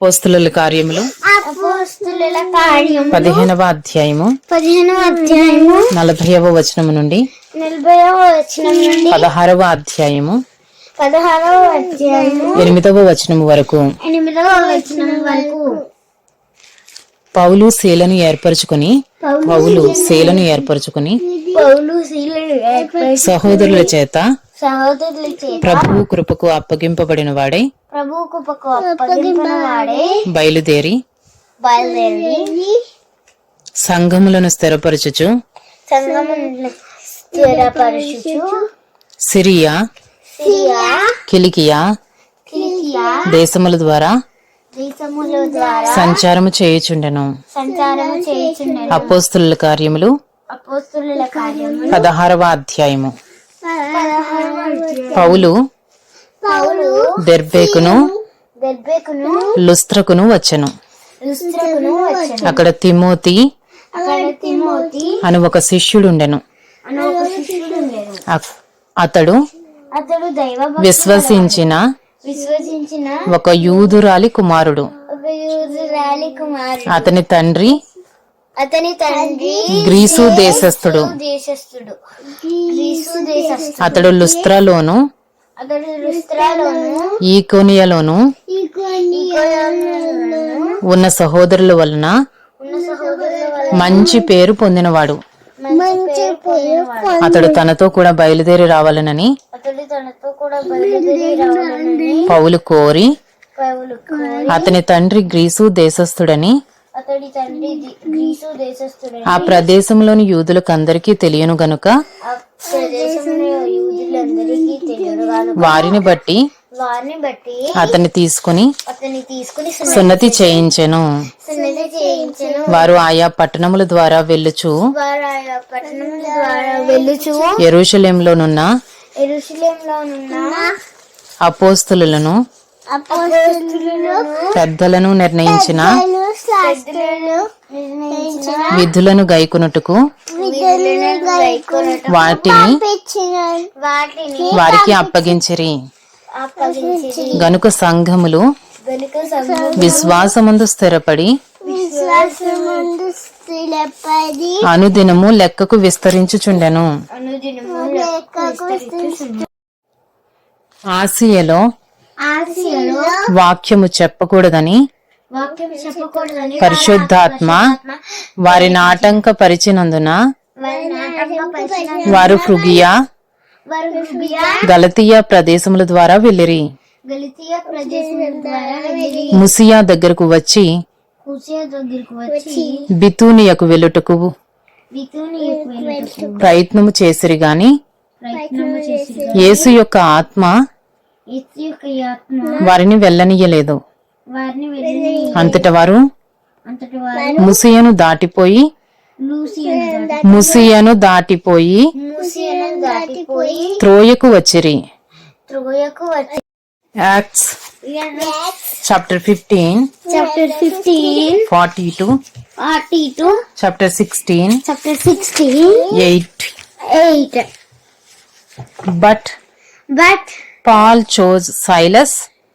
పోస్తుల కార్యములు. పదిహేనవ అధ్యాయము. పదిహేనవ అధ్యాయము. నలభైవ వచనము నుండి. నలభైవ వచనం నుండి. పదహారవ అధ్యాయము. పదహారవ అధ్యాయము. ఎనిమిదవ వచనము వరకు. ఎనిమిదవ వచనం వరకు. పౌలు శీలను ఏర్పరచుకొని పౌలు శీలను ఏర్పరచుకొని పౌలు సహోదరుల చేత సహోదరుల చేత ప్రభువు కృపకు అప్పగింపబడిన వాడై ప్రభు కృపకు బయలుదేరి బయలుదేరి. సంఘములను స్థిరపరచుచు సంగమును స్థిరపరచుచు. సిరియా సిరియా కిలికియా కిలికియా దేశముల ద్వారా దేశముల ద్వారా సంచారము చేయుచుండెను. సంచారం చేయుచుండెను. అపోస్తుల కార్యములు అపోస్తుల కార్యము పదహారవ అధ్యాయము. పౌలు దెర్బేకును లుస్త్రకును వచ్చెను. అక్కడ తిమోతి అని ఒక శిష్యుడుండెను. అతడు విశ్వసించిన విశ్వసించిన ఒక యూదురాలి కుమారుడు. అతని తండ్రి అతని తండ్రి గ్రీసు దేశస్థుడు. దేశస్థుడు. గ్రీసు దేశస్థుడు. అతడు లుస్త్రలోను ఈకోనియలోను. ఈకోలోను ఉన్న సహోదరుల వలన మంచి పేరు పొందినవాడు. అతడు తనతో కూడా బయలుదేరి రావాలనని పౌలు కోరి అతని తండ్రి గ్రీసు దేశస్థుడని అతడి తండ్రి గ్రీసు దేశస్థుడని ఆ ప్రదేశంలోని యూదులకందరికీ తెలియను గనుక వారిని బట్టి వారిని బట్టి అతన్ని తీసుకుని అతన్ని తీసుకుని సున్నతి చేయించెను. సున్నతి చేయించను. వారు ఆయా పట్టణముల ద్వారా వెళ్ళుచు వారు ఆయా పట్టణముల ద్వారా వెళ్ళుచు ఎరుషలేంలోనున్న ఎరుషలేంలోనున్న అపోస్తులను పెద్దలను నిర్ణయించిన విధులను గైకొనుటకు వాటిని వారికి అప్పగించిరి. అప్పగించి గనుక సంఘములు విశ్వాసమందు స్థిరపడి విశ్వాసమందు స్థిరపడి అనుదినము లెక్కకు విస్తరించుచుండెను. అనుదినము లెక్కకు విస్తరించుచుండెను. ఆసియలో వాక్యము చెప్పకూడదని వాక్యం చెప్పకూడదని పరిశుద్ధాత్మ వారిని ఆటంకపరిచినందున వారి ఫ్రుగియా హృదయ గలతీయ ప్రదేశముల ద్వారా వెళ్ళిరి. ముసియా దగ్గరకు వచ్చి బితూనియకు వెళ్ళుటకు ప్రయత్నము చేసిరి గాని యేసు యొక్క ఆత్మ వారిని వెళ్ళనీయలేదు అంతట వారు అంతటి వారు ముసియను దాటిపోయి లూసియను దాటి ముసియను దాటిపోయి మూసియను దాటిపోయి త్రోయకు వచ్చిరి. Acts chapter fifteen chapter fifteen forty two forty two chapter sixteen chapter sixteen eight eight but but Paul chose Silas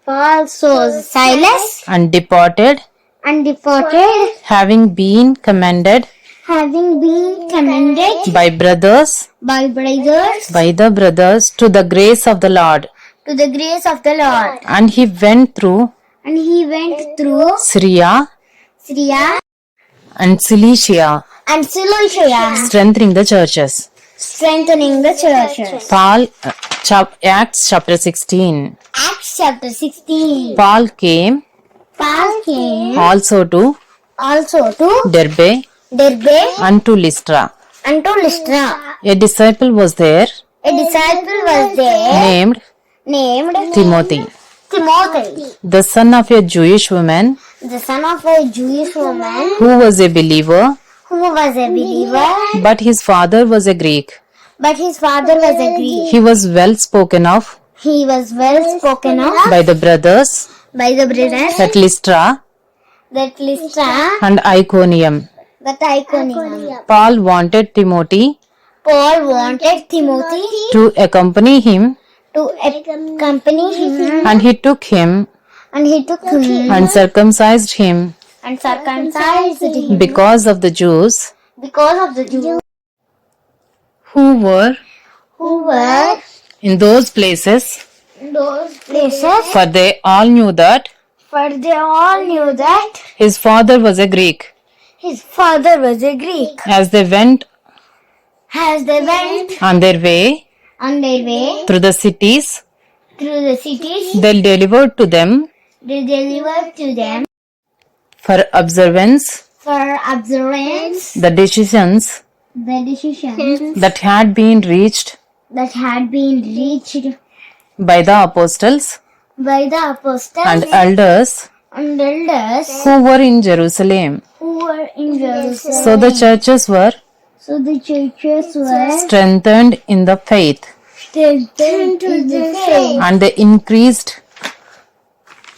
Chose Silas and departed, and deported, having been commended having been commended by brothers, by brothers by the brothers to the grace of the Lord. to the grace of the Lord. And he went through And he went through Syria Syria and Cilicia, and Cilicia, strengthening the churches. Strengthening the churches. Paul, uh, chap- Acts chapter 16. Acts chapter 16. Paul came Paul came also to also to Derbe Derbe and to Lystra. and to Lystra. A disciple was there A disciple was there named named Timothy, Timothy, the son of a Jewish woman the son of a Jewish woman who was a believer, who was a believer, but his father was a Greek. but his father was a Greek. He was well spoken of He was well spoken of by the brothers by the brothers at Lystra that Lystra, and Iconium. that Iconium. Paul wanted Timothy Paul wanted Timothy to accompany him to accompany him and he took him and he took him and circumcised him and circumcised him because of the Jews because of the Jews who were who were in those places, in those places. for they all knew that For they all knew that his father was a Greek. his father was a Greek. As they went As they went on their way on their way through the cities, through the cities, they delivered to them they delivered to them for observance for observance the decisions the decisions that had been reached that had been reached by the apostles by the apostles and elders and elders who were in Jerusalem. who were in Jerusalem. So the churches were So the churches were strengthened in the faith strengthened to the faith and they increased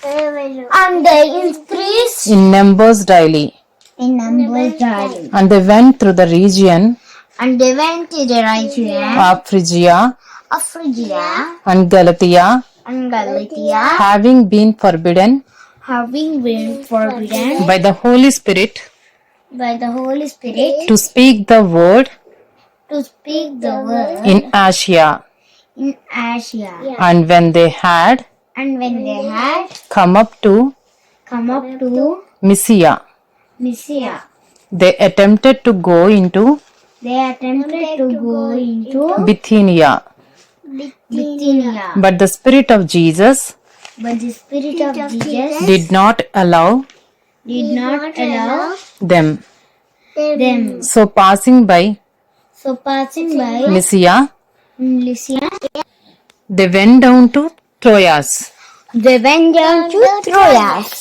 and they increased in numbers daily. in numbers daily. And they went through the region. And they went to the region. Of Phrygia of Phrygia and Galatia, and Galatia, having been forbidden. Having been forbidden by the Holy Spirit. by the Holy Spirit to speak the word. to speak the word in Asia. in Asia. And when they had And when they had come up to come up to Mysia, Mysia, they attempted to go into they attempted to go into Bithynia. Bithynia, But the Spirit of Jesus but the Spirit of Jesus did not allow did not allow them. them. So passing by So passing by Mysia, Lycia, they went down to Troyas. De vengan sus Troyas.